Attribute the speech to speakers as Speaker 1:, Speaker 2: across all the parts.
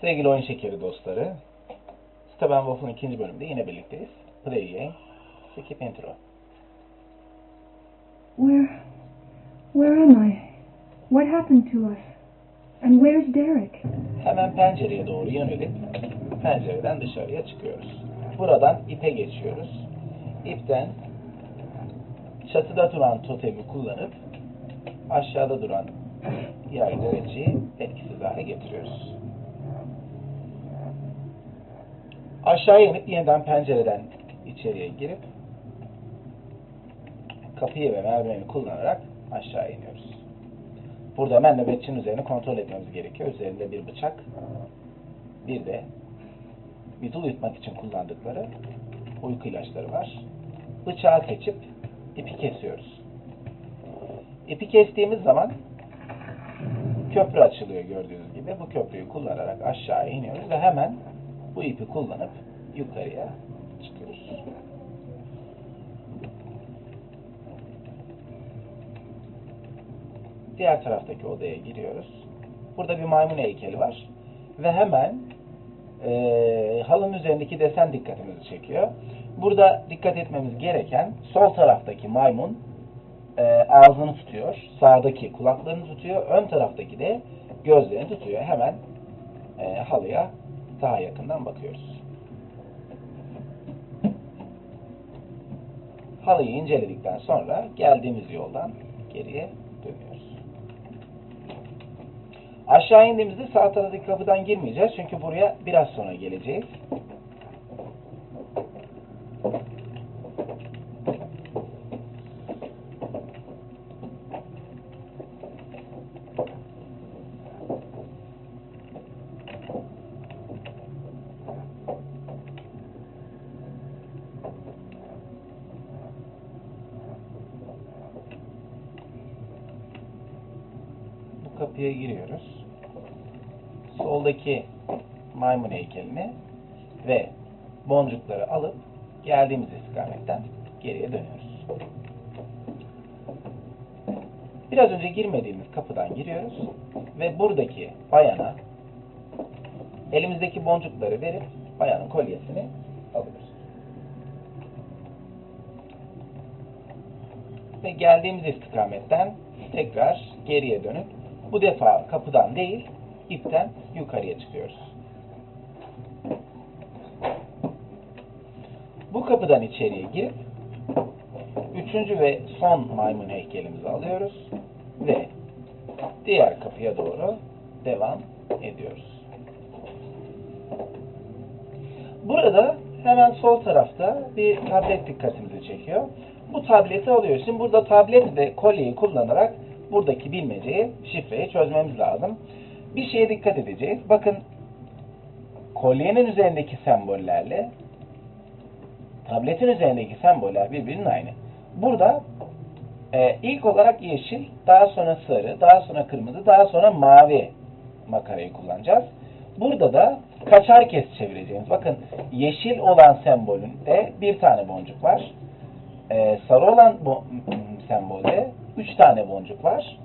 Speaker 1: Sevgili oyun şekeri dostları, Steben Waffle'ın ikinci bölümünde yine birlikteyiz. Play game, skip intro.
Speaker 2: Where. Where am I? What happened to us? And where's Derek?
Speaker 1: Hemen pencereye doğru yönelip pencereden dışarıya çıkıyoruz. Buradan ipe geçiyoruz. İpten çatıda duran totemi kullanıp aşağıda duran dereceyi etkisiz hale getiriyoruz. Aşağıya inip yeniden pencereden içeriye girip kapıyı ve merdiveni kullanarak aşağı iniyoruz. Burada hemen nöbetçinin üzerine kontrol etmemiz gerekiyor. Üzerinde bir bıçak, bir de bir uyutmak için kullandıkları uyku ilaçları var. Bıçağı seçip ipi kesiyoruz. İpi kestiğimiz zaman köprü açılıyor gördüğünüz gibi. Bu köprüyü kullanarak aşağı iniyoruz ve hemen bu ipi kullanıp yukarıya çıkıyoruz. Diğer taraftaki odaya giriyoruz. Burada bir maymun heykeli var. Ve hemen e, halının üzerindeki desen dikkatimizi çekiyor. Burada dikkat etmemiz gereken sol taraftaki maymun e, ağzını tutuyor. Sağdaki kulaklarını tutuyor. Ön taraftaki de gözlerini tutuyor. Hemen e, halıya daha yakından bakıyoruz. Halıyı inceledikten sonra geldiğimiz yoldan geriye dönüyoruz. Aşağı indiğimizde sağ taraftaki kapıdan girmeyeceğiz. Çünkü buraya biraz sonra geleceğiz. Bu kapıya giriyoruz. Soldaki maymun heykelini ve boncukları alıp geldiğimiz istikametten geriye dönüyoruz. Biraz önce girmediğimiz kapıdan giriyoruz ve buradaki bayana elimizdeki boncukları verip bayanın kolyesini alıyoruz. Ve geldiğimiz istikametten tekrar geriye dönüp bu defa kapıdan değil ipten yukarıya çıkıyoruz. Bu kapıdan içeriye girip üçüncü ve son maymun heykelimizi alıyoruz ve diğer kapıya doğru devam ediyoruz. Burada hemen sol tarafta bir tablet dikkatimizi çekiyor. Bu tableti alıyoruz. Şimdi burada tablet ve kolyeyi kullanarak buradaki bilmeceyi, şifreyi çözmemiz lazım. Bir şeye dikkat edeceğiz. Bakın kolyenin üzerindeki sembollerle tabletin üzerindeki semboller birbirinin aynı. Burada e, ilk olarak yeşil, daha sonra sarı, daha sonra kırmızı, daha sonra mavi makarayı kullanacağız. Burada da kaçar kez çevireceğiz. Bakın yeşil olan sembolünde bir tane boncuk var. E, sarı olan bu sembolde üç tane boncuk var.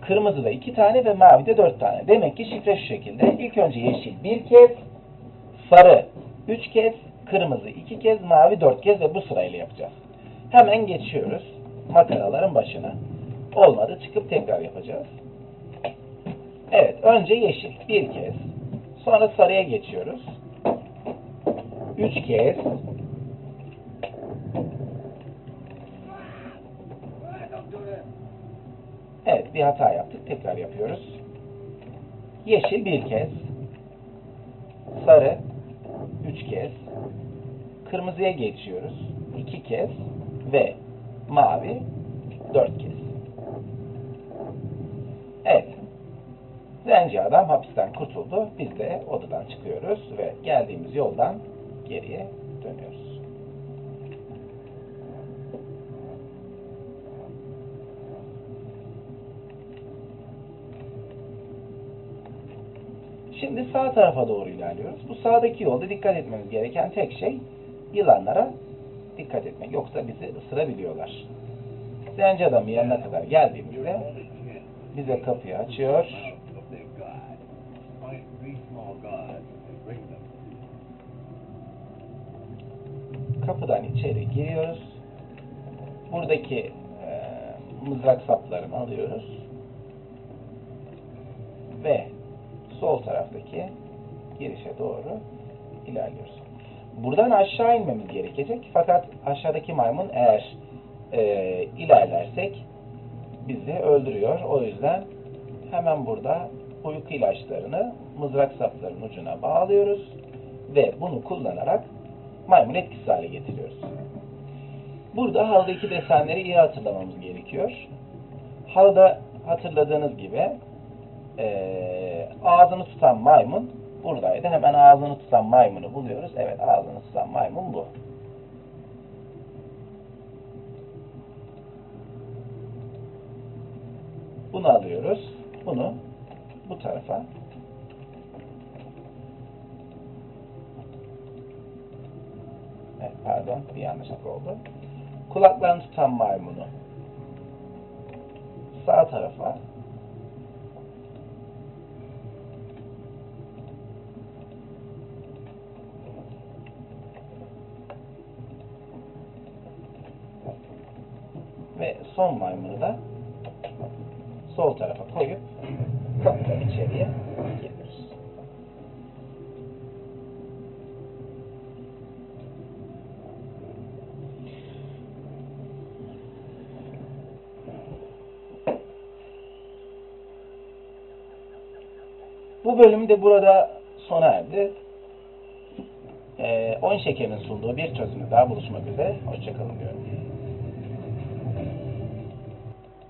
Speaker 1: Kırmızıda iki tane ve mavide dört tane. Demek ki şifre şu şekilde. İlk önce yeşil bir kez, sarı üç kez, kırmızı iki kez, mavi dört kez ve bu sırayla yapacağız. Hemen geçiyoruz makaraların başına. Olmadı çıkıp tekrar yapacağız. Evet önce yeşil bir kez. Sonra sarıya geçiyoruz. Üç kez. Bir hata yaptık. Tekrar yapıyoruz. Yeşil bir kez. Sarı üç kez. Kırmızıya geçiyoruz. iki kez. Ve mavi dört kez. Evet. Zenci adam hapisten kurtuldu. Biz de odadan çıkıyoruz ve geldiğimiz yoldan geriye dönüyoruz. Şimdi sağ tarafa doğru ilerliyoruz. Bu sağdaki yolda dikkat etmemiz gereken tek şey yılanlara dikkat etmek. Yoksa bizi ısırabiliyorlar. Zenci adamın yanına kadar geldiğimizde bize kapıyı açıyor. Kapıdan içeri giriyoruz. Buradaki e, mızrak saplarını alıyoruz. Ve sol taraftaki girişe doğru ilerliyoruz. Buradan aşağı inmemiz gerekecek. Fakat aşağıdaki maymun eğer e, ilerlersek bizi öldürüyor. O yüzden hemen burada uyku ilaçlarını mızrak saplarının ucuna bağlıyoruz ve bunu kullanarak maymun etkisiz hale getiriyoruz. Burada haldaki desenleri iyi hatırlamamız gerekiyor. Halda hatırladığınız gibi eee, ağzını tutan maymun buradaydı. Hemen ağzını tutan maymunu buluyoruz. Evet ağzını tutan maymun bu. Bunu alıyoruz. Bunu bu tarafa Evet, pardon bir yanlışlık oldu. Kulaklarını tutan maymunu sağ tarafa son maymunu da sol tarafa koyup kapıdan içeriye giriyoruz. Bu bölüm de burada sona erdi. Ee, 10 şekerin sunduğu bir çözümü daha buluşmak üzere. Hoşçakalın diyorum.